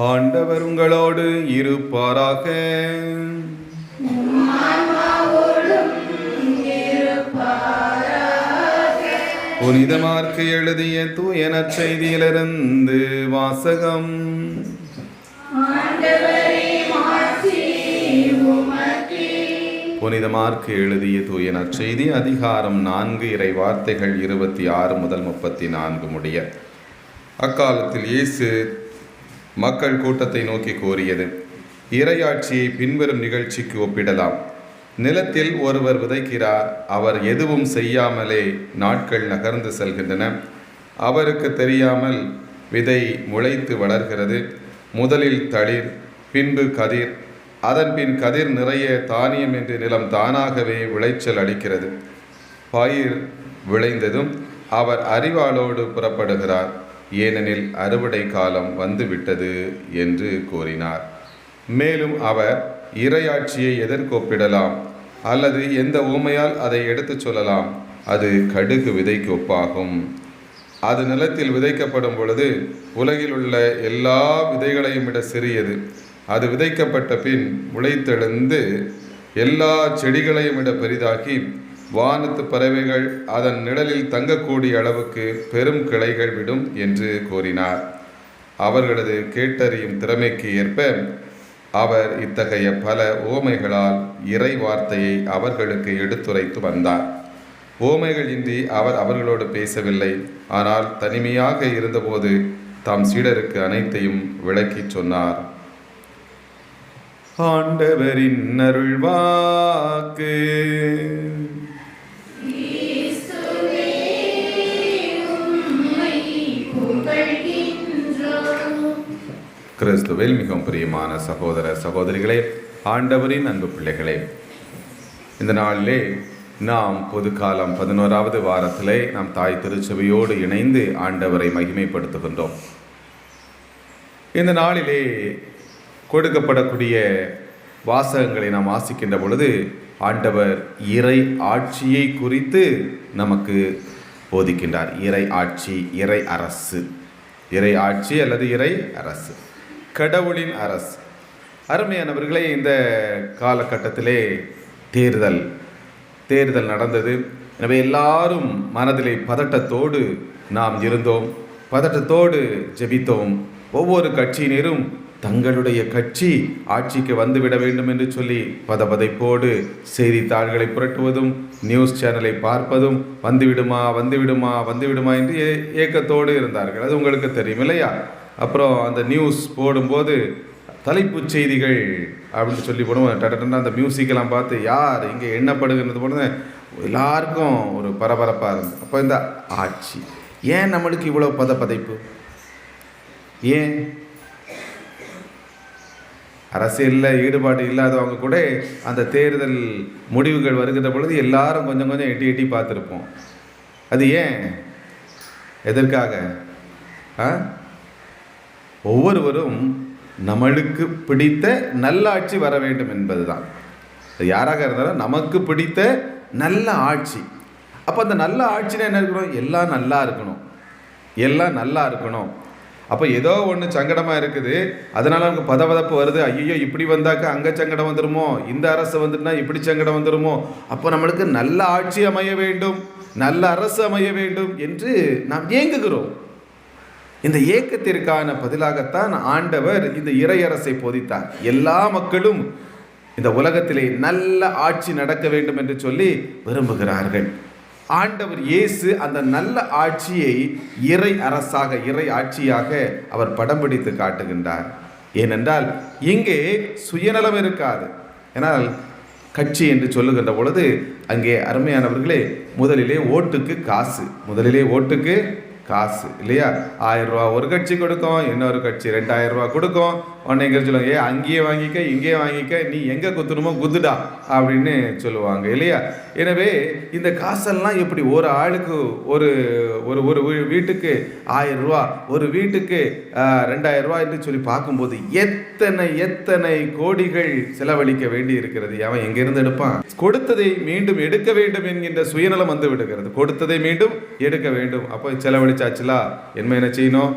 ஆண்டவர் உங்களோடு இருப்பாராக. புனிதமார்க்கு எழுதிய தூய செய்தியிலிருந்து வாசகம். புனிதமார்க்கு எழுதிய தூய நற்செய்தி அதிகாரம் நான்கு இறை வார்த்தைகள் இருபத்தி ஆறு முதல் முப்பத்தி நான்கு முடிய. அக்காலத்தில் இயேசு மக்கள் கூட்டத்தை நோக்கி கூறியது. இறையாட்சியை பின்வரும் நிகழ்ச்சிக்கு ஒப்பிடலாம். நிலத்தில் ஒருவர் விதைக்கிறார். அவர் எதுவும் செய்யாமலே நாட்கள் நகர்ந்து செல்கின்றன. அவருக்கு தெரியாமல் விதை முளைத்து வளர்கிறது. முதலில் தளிர் பின்பு கதிர். அதன்பின் கதிர் நிறைய தானியம் என்று நிலம் தானாகவே விளைச்சல் அளிக்கிறது பயிர் விளைந்ததும் அவர் அறிவாளோடு புறப்படுகிறார். ஏனெனில் அறுவடை காலம் வந்துவிட்டது என்று கூறினார். மேலும் அவர் இறையாட்சியை எதற்கொப்பிடலாம் அல்லது எந்த ஊமையால் அதை எடுத்துச் சொல்லலாம் அது கடுகு விதைக்கு ஒப்பாகும். அது நிலத்தில் விதைக்கப்படும் பொழுது உலகில் உள்ள எல்லா விதைகளையும் விட சிறியது. அது விதைக்கப்பட்ட பின் முளைத்தெழுந்து எல்லா செடிகளையும் விட பெரிதாக்கி வானத்து பறவைகள் அதன் நிழலில் தங்கக்கூடிய அளவுக்கு பெரும் கிளைகள் விடும் என்று கூறினார். அவர்களது கேட்டறியும் திறமைக்கு ஏற்ப அவர் இத்தகைய பல ஓமைகளால் இறை வார்த்தையை அவர்களுக்கு எடுத்துரைத்து வந்தார். ஓமைகள் இன்றி அவர் அவர்களோடு பேசவில்லை. ஆனால் தனிமையாக இருந்தபோது தாம் சீடருக்கு அனைத்தையும் விளக்கிச் சொன்னார். ஆண்டவரின் அருள்வாக்கு கிறிஸ்துவில் மிகவும் பிரியமான சகோதர சகோதரிகளே ஆண்டவரின் அன்பு பிள்ளைகளே இந்த நாளிலே நாம் பொதுக்காலம் பதினோராவது வாரத்திலே நாம் தாய் திருச்சபையோடு இணைந்து ஆண்டவரை மகிமைப்படுத்துகின்றோம். இந்த நாளிலே கொடுக்கப்படக்கூடிய வாசகங்களை நாம் வாசிக்கின்ற பொழுது ஆண்டவர் இறை ஆட்சியை குறித்து நமக்கு போதிக்கின்றார். இறை ஆட்சி இறை அரசு. இறை ஆட்சி அல்லது இறை அரசு. கடவுளின் அரசு. அருமையானவர்களே இந்த காலகட்டத்திலே தேர்தல் தேர்தல் நடந்தது. எனவே எல்லாரும் மனதிலே பதட்டத்தோடு நாம் இருந்தோம். பதட்டத்தோடு ஜெபித்தோம். ஒவ்வொரு கட்சியினரும் தங்களுடைய கட்சி ஆட்சிக்கு வந்துவிட வேண்டும் என்று சொல்லி பதபதைப்போடு செய்தித்தாள்களை புரட்டுவதும் நியூஸ் சேனலை பார்ப்பதும் வந்துவிடுமா வந்துவிடுமா வந்துவிடுமா என்று ஏ ஏக்கத்தோடு இருந்தார்கள். அது உங்களுக்கு தெரியும் இல்லையா? அப்புறம் அந்த நியூஸ் போடும்போது தலைப்புச் செய்திகள் அப்படின்னு சொல்லி போடுவோம். டட்டன்னா அந்த மியூசிக்கெல்லாம் பார்த்து யார் இங்கே எண்ணப்படுகிறது போனது எல்லாருக்கும் ஒரு பரபரப்பாக இருந்தது. அப்போ இந்த ஆட்சி ஏன் நம்மளுக்கு இவ்வளோ பதப்பதைப்பு? ஏன்? அரசியலில் ஈடுபாடு இல்லாதவங்க கூட அந்த தேர்தல் முடிவுகள் வருகிற பொழுது எல்லாரும் கொஞ்சம் கொஞ்சம் எட்டி எட்டி பார்த்துருப்போம். அது ஏன்? எதற்காக? ஆ? ஒவ்வொருவரும் நம்மளுக்கு பிடித்த நல்லாட்சி வர வேண்டும் என்பது தான் யாராக இருந்தாலும் நமக்கு பிடித்த நல்ல ஆட்சி. அப்போ அந்த நல்ல ஆட்சினா என்ன இருக்கணும்? எல்லாம் நல்லா இருக்கணும். எல்லாம் நல்லா இருக்கணும். அப்போ ஏதோ ஒன்று சங்கடமாக இருக்குது. அதனால் நமக்கு பதபதப்பு வருது. ஐயோ இப்படி வந்தாக்கா அங்கே சங்கடம் வந்துடுமோ இந்த அரசு வந்துட்டுனா இப்படி சங்கடம் வந்துடுமோ அப்போ நம்மளுக்கு நல்ல ஆட்சி அமைய வேண்டும். நல்ல அரசு அமைய வேண்டும் என்று நாம் ஏங்குகிறோம். இந்த ஏக்கத்திற்கான பதிலாகத்தான் ஆண்டவர் இந்த இறையரசை போதித்தார். எல்லா மக்களும் இந்த உலகத்திலே நல்ல ஆட்சி நடக்க வேண்டும் என்று சொல்லி விரும்புகிறார்கள். ஆண்டவர் இயேசு அந்த நல்ல ஆட்சியை இறை அரசாக இறை ஆட்சியாக அவர் படம் பிடித்து காட்டுகின்றார். ஏனென்றால் இங்கே சுயநலம் இருக்காது. ஏனால் கட்சி என்று சொல்லுகின்ற பொழுது அங்கே அருமையானவர்களே முதலிலே ஓட்டுக்கு காசு முதலிலே ஓட்டுக்கு காசு இல்லையா? ஆயிரம் ரூபா ஒரு கட்சி கொடுக்கும் இன்னொரு கட்சி ரெண்டாயிரம் ரூபா கொடுக்கும். உடனே இங்கே சொல்லுவாங்க ஏ அங்கேயே வாங்கிக்க இங்கேயே வாங்கிக்க நீ எங்கே குத்துணுமோ குத்துடா அப்படின்னு சொல்லுவாங்க இல்லையா? எனவே இந்த காசெல்லாம் எப்படி ஒரு ஆளுக்கு ஒரு ஒரு ஒரு வீட்டுக்கு ஆயிரம் ரூபா ஒரு வீட்டுக்கு ரெண்டாயிரம் ரூபா என்று சொல்லி பார்க்கும்போது எத்தனை எத்தனை கோடிகள் செலவழிக்க வேண்டி இருக்கிறது? அவன் எங்கிருந்து எடுப்பான்? கொடுத்ததை மீண்டும் எடுக்க வேண்டும் என்கின்ற சுயநலம் வந்து விடுகிறது. கொடுத்ததை மீண்டும் எடுக்க வேண்டும். அப்போ செலவழி செலவழிச்சாச்சுலா என்ன என்ன செய்யணும்?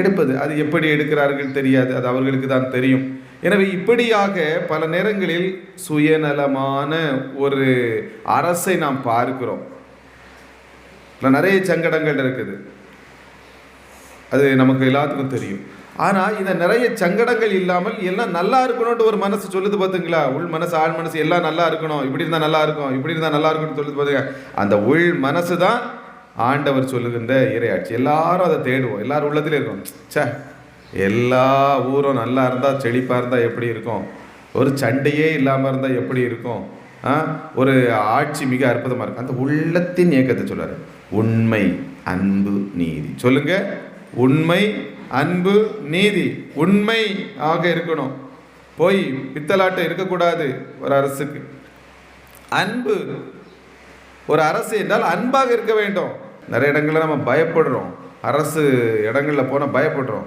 எடுப்பது. அது எப்படி எடுக்கிறார்கள் தெரியாது. அது அவர்களுக்கு தான் தெரியும். எனவே இப்படியாக பல நேரங்களில் சுயநலமான ஒரு அரசை நாம் பார்க்கிறோம். நிறைய சங்கடங்கள் இருக்குது. அது நமக்கு எல்லாத்துக்கும் தெரியும். ஆனால் இந்த நிறைய சங்கடங்கள் இல்லாமல் எல்லாம் நல்லா இருக்கணும்ட்டு ஒரு மனசு சொல்லுது பார்த்துங்களா உள் மனசு ஆள் மனசு எல்லாம் நல்லா இருக்கணும். இப்படி இருந்தால் நல்லா இருக்கும். இப்படி இருந்தால் நல்லா இருக்கும்னு சொல்லுது பார்த்துங்க அந்த உள் மனசு தான் ஆண்டவர் சொல்லுகின்ற இறையாட்சி. எல்லாரும் அதை தேடுவோம். எல்லாரும் உள்ளத்திலே இருக்கும். ச்சே எல்லா ஊரும் நல்லா இருந்தால் செழிப்பாக இருந்தால் எப்படி இருக்கும்? ஒரு சண்டையே இல்லாமல் இருந்தால் எப்படி இருக்கும்? ஆ? ஒரு ஆட்சி மிக அற்புதமாக இருக்கும். அந்த உள்ளத்தின் இயக்கத்தை சொல்வார் உண்மை அன்பு நீதி. சொல்லுங்க. உண்மை அன்பு நீதி. உண்மை ஆக இருக்கணும். போய் பித்தலாட்டம் இருக்கக்கூடாது ஒரு அரசுக்கு. அன்பு. ஒரு அரசு என்றால் அன்பாக இருக்க வேண்டும். நிறைய இடங்களில் நம்ம பயப்படுறோம். அரசு இடங்களில் போனால் பயப்படுறோம்.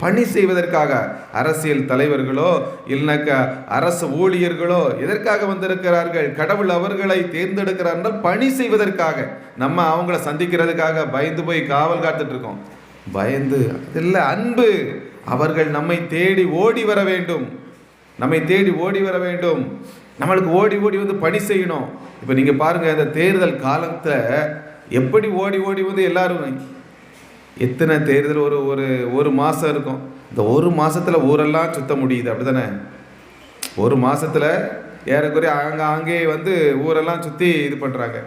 பணி செய்வதற்காக அரசியல் தலைவர்களோ இல்லைனாக்கா அரசு ஊழியர்களோ எதற்காக வந்திருக்கிறார்கள்? கடவுள் அவர்களை தேர்ந்தெடுக்கிறார்கள் பணி செய்வதற்காக. நம்ம அவங்கள சந்திக்கிறதுக்காக பயந்து போய் காவல் காத்துட்டு இருக்கோம். பயந்து அதில் அன்பு. அவர்கள் நம்மை தேடி ஓடி வர வேண்டும். நம்மை தேடி ஓடி வர வேண்டும். நம்மளுக்கு ஓடி ஓடி வந்து பணி செய்யணும். இப்போ நீங்கள் பாருங்கள் இந்த தேர்தல் காலத்தை எப்படி ஓடி ஓடி வந்து எல்லாரும் எத்தனை தேர்தல் ஒரு ஒரு ஒரு மாதம் இருக்கும். இந்த ஒரு மாதத்தில் ஊரெல்லாம் சுத்த முடியுது அப்படி தானே ஒரு மாதத்தில் ஏறக்குறைய அங்கே அங்கே வந்து ஊரெல்லாம் சுற்றி இது பண்ணுறாங்க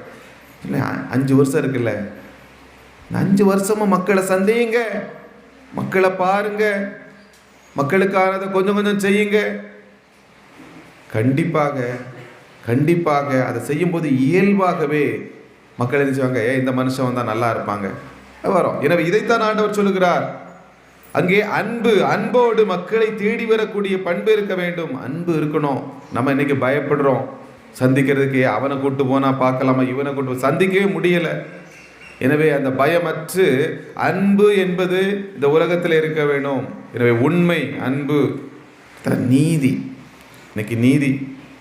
இல்லை அஞ்சு வருஷம் இருக்குல்ல? இந்த அஞ்சு வருஷமாக மக்களை சந்தையுங்க. மக்களை பாருங்க. மக்களுக்கானதை கொஞ்சம் கொஞ்சம் செய்யுங்க. கண்டிப்பாக கண்டிப்பாக அதை செய்யும்போது இயல்பாகவே மக்கள் என்ன செய்வாங்க ஏ இந்த மனுஷன் வந்தால் நல்லா இருப்பாங்க. வரும். எனவே இதைத்தான் ஆண்டவர் சொல்லுகிறார். அங்கே அன்பு அன்போடு மக்களை தேடி வரக்கூடிய பண்பு இருக்க வேண்டும். அன்பு இருக்கணும். நம்ம இன்னைக்கு பயப்படுறோம். சந்திக்கிறதுக்கு அவனை கூட்டு போனால் பார்க்கலாமா இவனை கூட்டு சந்திக்கவே முடியலை. எனவே அந்த பயமற்று அன்பு என்பது இந்த உலகத்தில் இருக்க வேண்டும். எனவே உண்மை அன்பு நீதி. இன்னைக்கு நீதி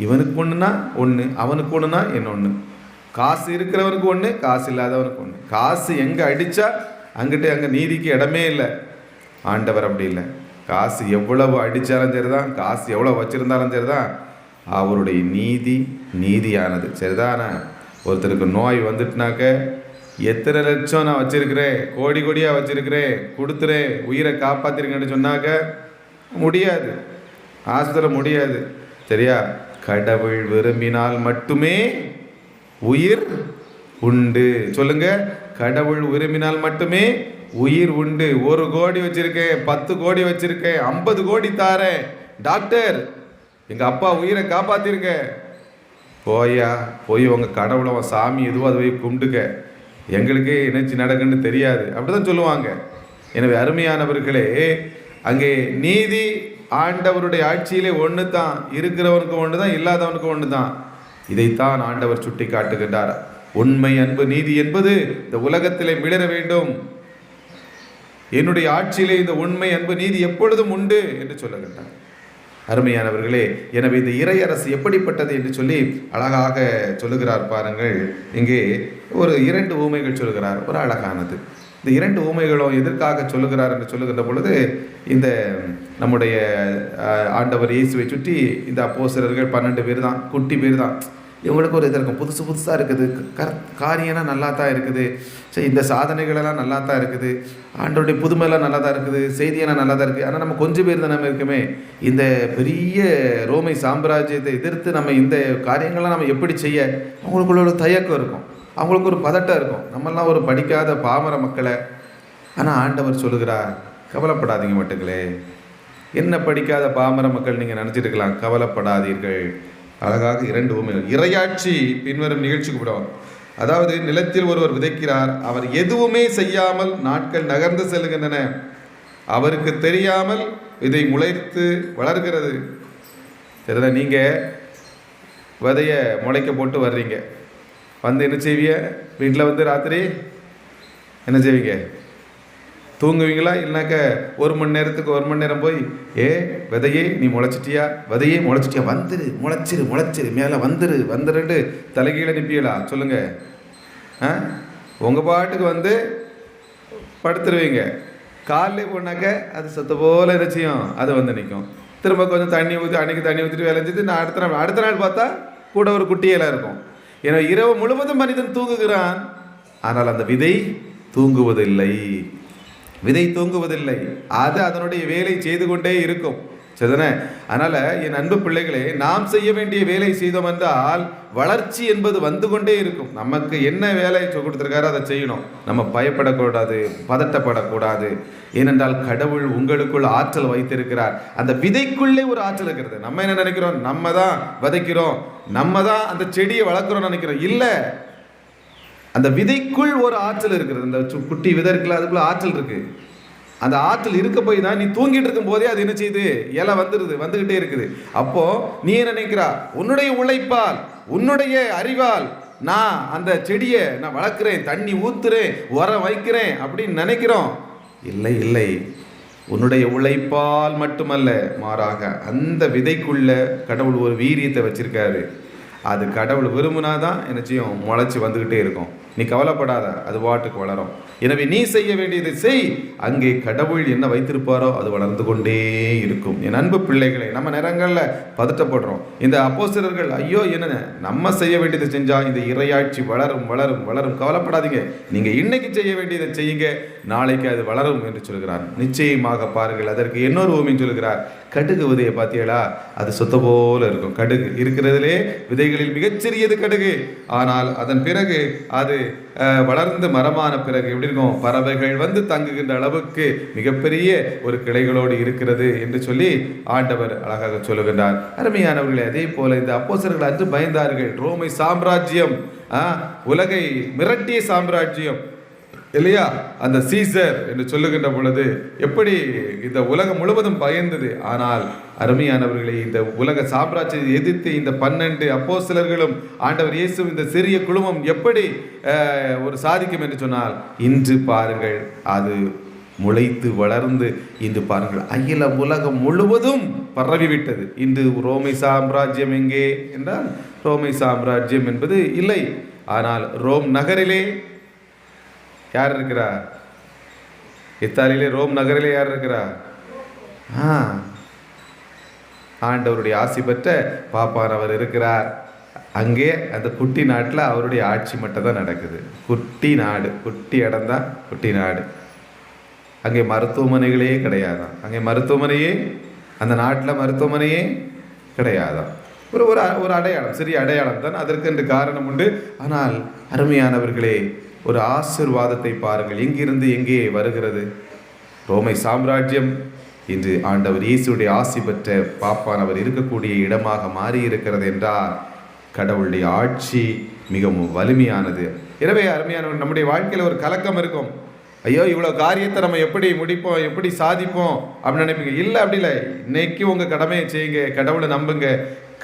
இவனுக்கு ஒன்றுனா ஒன்று அவனுக்கு ஒன்றுனா என்ன ஒன்று காசு இருக்கிறவனுக்கு ஒன்று காசு இல்லாதவனுக்கு ஒன்று காசு எங்கே அடித்தா அங்கிட்டு அங்கே நீதிக்கு இடமே இல்லை. ஆண்டவர் அப்படி இல்லை. காசு எவ்வளவு அடித்தாலும் சரிதான் காசு எவ்வளோ வச்சுருந்தாலும் சரிதான். அவருடைய நீதி நீதியானது. சரிதானே? ஒருத்தருக்கு நோய் வந்துட்டுனாக்க எத்தனை லட்சம் நான் வச்சுருக்கிறேன் கோடி கோடியாக வச்சுருக்கிறேன் கொடுத்துறேன் உயிரை காப்பாற்றிருங்கன்னு சொன்னாக்க முடியாது. ஆஸ்பத்திரி முடியாது. சரியா? கடவுள் விரும்பினால் மட்டுமே உயிர் உண்டு. சொல்லுங்க. கடவுள் விரும்பினால் மட்டுமே உயிர் உண்டு. ஒரு கோடி வச்சிருக்கேன் பத்து கோடி வச்சிருக்கேன் ஐம்பது கோடி தாரேன். டாக்டர் எங்க அப்பா உயிரை காப்பாத்திருக்க. போயா போய் உங்க கடவுளை உன் சாமி எதுவோ அதை போய் கும்பிட்டுக்க எங்களுக்கே என்னச்சு நடக்குன்னு தெரியாது. அப்படிதான் சொல்லுவாங்க. எனவே அருமையானவர்களே அங்கே நீதி ஆண்டவருடைய ஆட்சியிலே ஒன்று தான் இருக்கிறவனுக்கு ஒன்று தான் இல்லாதவனுக்கு ஒன்று தான் இதைத்தான் ஆண்டவர் சுட்டி காட்டுகின்றார் உண்மை அன்பு நீதி என்பது இந்த உலகத்திலே மிளர வேண்டும். என்னுடைய ஆட்சியிலே இந்த உண்மை அன்பு நீதி எப்பொழுதும் உண்டு என்று சொல்லுகின்றார். அருமையானவர்களே எனவே இந்த இறையரசு எப்படிப்பட்டது என்று சொல்லி அழகாக சொல்லுகிறார் பாருங்கள். இங்கே ஒரு இரண்டு ஊமைகள் சொல்லுகிறார் ஒரு அழகானது. இந்த இரண்டு ஊமைகளும் எதற்காக சொல்லுகிறார் என்று சொல்லுகின்ற பொழுது இந்த நம்முடைய ஆண்டவர் இயேசுவை சுற்றி இந்த அப்போஸ்தலர்கள் பன்னெண்டு பேர் தான் குட்டி பேர் தான். இவங்களுக்கு ஒரு இது இருக்கும். புதுசு புதுசாக இருக்குது. கர காரியம்லாம் நல்லா தான் இருக்குது. சரி இந்த சாதனைகளெல்லாம் நல்லா தான் இருக்குது. ஆண்டோடைய புதுமையெல்லாம் நல்லா தான் இருக்குது. செய்தியெல்லாம் நல்லா தான் இருக்குது. ஆனால் நம்ம கொஞ்சம் பேர் தான் நம்ம இருக்குமே. இந்த பெரிய ரோமை சாம்ராஜ்யத்தை எதிர்த்து நம்ம இந்த காரியங்கள்லாம் நம்ம எப்படி செய்ய? அவங்களுக்குள்ள ஒரு தயக்கம் இருக்கும். அவங்களுக்கு ஒரு பதட்டம் இருக்கும். நம்மெல்லாம் ஒரு படிக்காத பாமர மக்களை. ஆனால் ஆண்டவர் சொல்லுகிறார் கவலைப்படாதீங்க மட்டுங்களே. என்ன படிக்காத பாமர மக்கள் நீங்கள் நினச்சிட்டு இருக்கலாம். கவலைப்படாதீர்கள். அழகாக இரண்டு உண்மைகள் இரையாட்சி பின்வரும் நிகழ்ச்சிக்கு விடுவார் அதாவது நிலத்தில் ஒருவர் விதைக்கிறார். அவர் எதுவுமே செய்யாமல் நாட்கள் நகர்ந்து செல்கின்றன. அவருக்கு தெரியாமல் இதை முளைத்து வளர்கிறது. இதில் நீங்கள் விதைய முளைக்க போட்டு வர்றீங்க. வந்து என்ன செய்வீங்க? வீட்டில் வந்து ராத்திரி என்ன செய்வீங்க? தூங்குவீங்களா? இல்லைனாக்க ஒரு மணி நேரத்துக்கு ஒரு மணி நேரம் போய் ஏ விதையே நீ முளைச்சிட்டியா? விதையே முளைச்சிட்டியா? வந்துரு முளைச்சிரு முளைச்சிரு மேலே வந்துரு வந்துருன்ட்டு தலைகீழ நிற்பியலா சொல்லுங்க. ஆ? உங்கள் பாட்டுக்கு வந்து படுத்துருவீங்க. காலையில் போனாக்க அது சொத்த போல் நிச்சயம் அது வந்து நிற்கும் திரும்ப கொஞ்சம் தண்ணி ஊற்றி அன்னைக்கு தண்ணி ஊற்றிட்டு விளைஞ்சிட்டு நான் அடுத்த நாள் அடுத்த நாள் பார்த்தா கூட ஒரு குட்டியெல்லாம் இருக்கும். ஏன்னா இரவு முழுவதும் மனிதன் தூங்குகிறான். ஆனால் அந்த விதை தூங்குவதில்லை. விதை தூங்குவதில்லை. அது அதனுடைய வேலை செய்து கொண்டே இருக்கும். சரிதானே அதனால் என் அன்பு பிள்ளைகளே நாம் செய்ய வேண்டிய வேலை செய்தோம் என்றால் வளர்ச்சி என்பது வந்து கொண்டே இருக்கும். நமக்கு என்ன வேலை கொடுத்துருக்காரோ அதை செய்யணும். நம்ம பயப்படக்கூடாது பதட்டப்படக்கூடாது. ஏனென்றால் கடவுள் உங்களுக்குள் ஆற்றல் வைத்திருக்கிறார். அந்த விதைக்குள்ளே ஒரு ஆற்றல் இருக்கிறது. நம்ம என்ன நினைக்கிறோம்? நம்ம தான் விதைக்கிறோம். நம்ம தான் அந்த செடியை வளர்க்குறோம்னு நினைக்கிறோம். இல்லை அந்த விதைக்குள் ஒரு ஆற்றல் இருக்கிறது அந்த குட்டி விதை இருக்குல்ல அதுக்குள்ள ஆற்றல் இருக்கு. அந்த ஆற்றல் இருக்க போய் தான் நீ தூங்கிட்டு இருக்கும் போதே அது என்ன செய்யுது? இலை வந்துடுது வந்துகிட்டே இருக்குது. அப்போ நீ என்ன நினைக்கிறா? உன்னுடைய உழைப்பால் உன்னுடைய அறிவால் நான் அந்த செடியை நான் வளர்க்குறேன் தண்ணி ஊத்துறேன் உரம் வைக்கிறேன் அப்படின்னு நினைக்கிறோம். இல்லை இல்லை. உன்னுடைய உழைப்பால் மட்டுமல்ல மாறாக அந்த விதைக்குள்ள கடவுள் ஒரு வீரியத்தை வச்சிருக்காரு. அது கடவுள் விரும்புனாதான் என்ன செய்யும்? முளைச்சி வந்துக்கிட்டே இருக்கும். நீ கவலைப்படாத அது வாட்டுக்கு வளரும். எனவே நீ செய்ய வேண்டியதை செய். அங்கே கடவுள் என்ன வைத்திருப்பாரோ அது வளர்ந்து கொண்டே இருக்கும். என் அன்பு பிள்ளைகளை நம்ம நேரங்களில் பதட்டப்படுறோம். இந்த அப்போசிரர்கள் ஐயோ என்ன நம்ம செய்ய வேண்டியதை செஞ்சால் இந்த இறையாட்சி வளரும் வளரும் வளரும். கவலைப்படாதீங்க. நீங்கள் இன்னைக்கு செய்ய வேண்டியதை செய்யுங்க. நாளைக்கு அது வளரும் என்று சொல்கிறார். நிச்சயமாக பாருங்கள் அதற்கு இன்னொரு ஓமின்னு சொல்கிறார். கடுகு விதையை பார்த்தீங்களா? அது சொத்த போல இருக்கும். கடுகு இருக்கிறதுலே விதைகளில் மிகச்சிறியது கடுகு. ஆனால் அதன் பிறகு அது வளர்ந்து மரமான பிறகு எப்படி இருக்கும்? பறவைகள் வந்து தங்குகின்ற அளவுக்கு மிகப்பெரிய ஒரு கிளைகளோடு இருக்கிறது என்று சொல்லி ஆண்டவர் அழகாக சொல்லுகின்றார். அருமையானவர்களே அதே போல இந்த அப்போசர்கள் அன்று பயந்தார்கள். ரோமை சாம்ராஜ்யம் ஆ, உலகை மிரட்டிய சாம்ராஜ்யம். இல்லையா? அந்த சீசர் என்று சொல்லுகின்ற பொழுது எப்படி இந்த உலகம் முழுவதும் பயந்தது? ஆனால் அருமையானவர்களை இந்த உலக சாம்ராஜ்யத்தை எதிர்த்து இந்த பன்னெண்டு அப்போஸ்தலர்களும் ஆண்டவர் இயேசு இந்த சிறிய குழுமம் எப்படி ஒரு சாதிக்கும் என்று சொன்னால் இன்று பாருங்கள் அது முளைத்து வளர்ந்து இன்று பாருங்கள். அகில உலகம் முழுவதும் பரவிவிட்டது. இன்று ரோமை சாம்ராஜ்யம் எங்கே என்றால் ரோமை சாம்ராஜ்யம் என்பது இல்லை. ஆனால் ரோம் நகரிலே யார் இருக்கிறா? இத்தாலியிலே ரோம் நகரிலே யார் இருக்கிறா? ஆ. ஆண்டவருடைய ஆசி பெற்ற பாப்பானவர் இருக்கிறார். அங்கே அந்த குட்டி நாட்டில் அவருடைய ஆட்சி மட்டும் தான் நடக்குது. குட்டி நாடு குட்டி இடம் தான் குட்டி நாடு. அங்கே மருத்துவமனைகளே கிடையாதான் அங்கே மருத்துவமனையே அந்த நாட்டில் மருத்துவமனையே கிடையாதான் ஒரு ஒரு ஒரு அடையாளம் சிறிய அடையாளம் தான் அதற்கென்று காரணம் உண்டு. ஆனால் அருமையானவர்களே ஒரு ஆசிர்வாதத்தை பாருங்கள். எங்கிருந்து எங்கே வருகிறது? ரோமை சாம்ராஜ்யம். இன்று ஆண்டவர் இயேசுடைய ஆசி பெற்ற பாப்பானவர் இருக்கக்கூடிய இடமாக மாறி இருக்கிறது என்றால் கடவுளுடைய ஆட்சி மிகவும் வலிமையானது. எனவே அருமையானவர் நம்முடைய வாழ்க்கையில் ஒரு கலக்கம் இருக்கும். ஐயோ இவ்வளோ காரியத்தை நம்ம எப்படி முடிப்போம் எப்படி சாதிப்போம் அப்படின்னு நினைப்பீங்க. இல்லை அப்படி இல்லை. இன்னைக்கு உங்கள் கடமையை செய்யுங்க. கடவுளை நம்புங்க.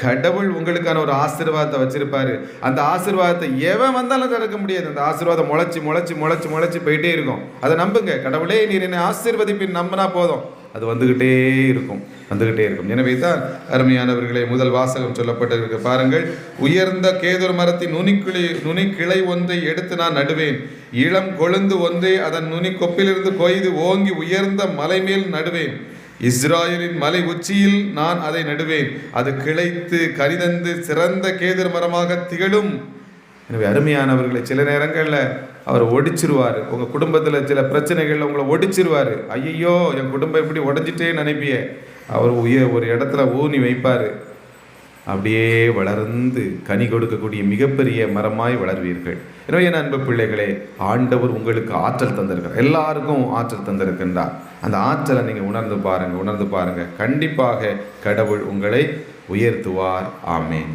கடவுள் உங்களுக்கான ஒரு ஆசீர்வாதத்தை வச்சிருப்பாரு. அந்த ஆசீர்வாதத்தை எவன் வந்தாலும் தடுக்க முடியாது. அந்த ஆசீர்வாதம் முளைச்சி முளைச்சி முளைச்சி முளைச்சி போயிட்டே இருக்கும். அதை நம்புங்க. கடவுளே நீர் என்னை ஆசீர்வதிப்பின் நம்பினா போதும். அது வந்துகிட்டே இருக்கும். வந்துகிட்டே இருக்கும். எனவே தான் அருமையானவர்களே முதல் வாசகம் சொல்லப்பட்டிருக்கு. பாருங்கள் உயர்ந்த கேதுர் மரத்தின் நுனிக்கிளை நுனிக்கிளை ஒன்றை எடுத்து நான் நடுவேன். இளம் கொழுந்து ஒன்றை அதன் நுனி கொப்பிலிருந்து கொய்து ஓங்கி உயர்ந்த மலை மேல் நடுவேன். இஸ்ராயலின் மலை உச்சியில் நான் அதை நடுவேன். அது கிளைத்து கரிதந்து சிறந்த கேதர் மரமாக திகழும். எனவே அருமையானவர்களை சில நேரங்களில் அவர் ஒடிச்சிருவார். உங்கள் குடும்பத்தில் சில பிரச்சனைகளில் உங்களை ஒடிச்சிருவார். ஐயையோ என் குடும்பம் இப்படி உடஞ்சிட்டே நினைப்பிய. அவர் உய ஒரு இடத்துல ஊனி வைப்பார். அப்படியே வளர்ந்து கனி கொடுக்கக்கூடிய மிகப்பெரிய மரமாய் வளர்வீர்கள். எனவே என் அன்பு பிள்ளைகளே ஆண்டவர் உங்களுக்கு ஆற்றல் தந்திருக்கிறார். எல்லாருக்கும் ஆற்றல் தந்திருக்கின்றார். அந்த ஆற்றலை நீங்கள் உணர்ந்து பாருங்கள் உணர்ந்து பாருங்கள் கண்டிப்பாக கடவுள் உங்களை உயர்த்துவார். ஆமேன்.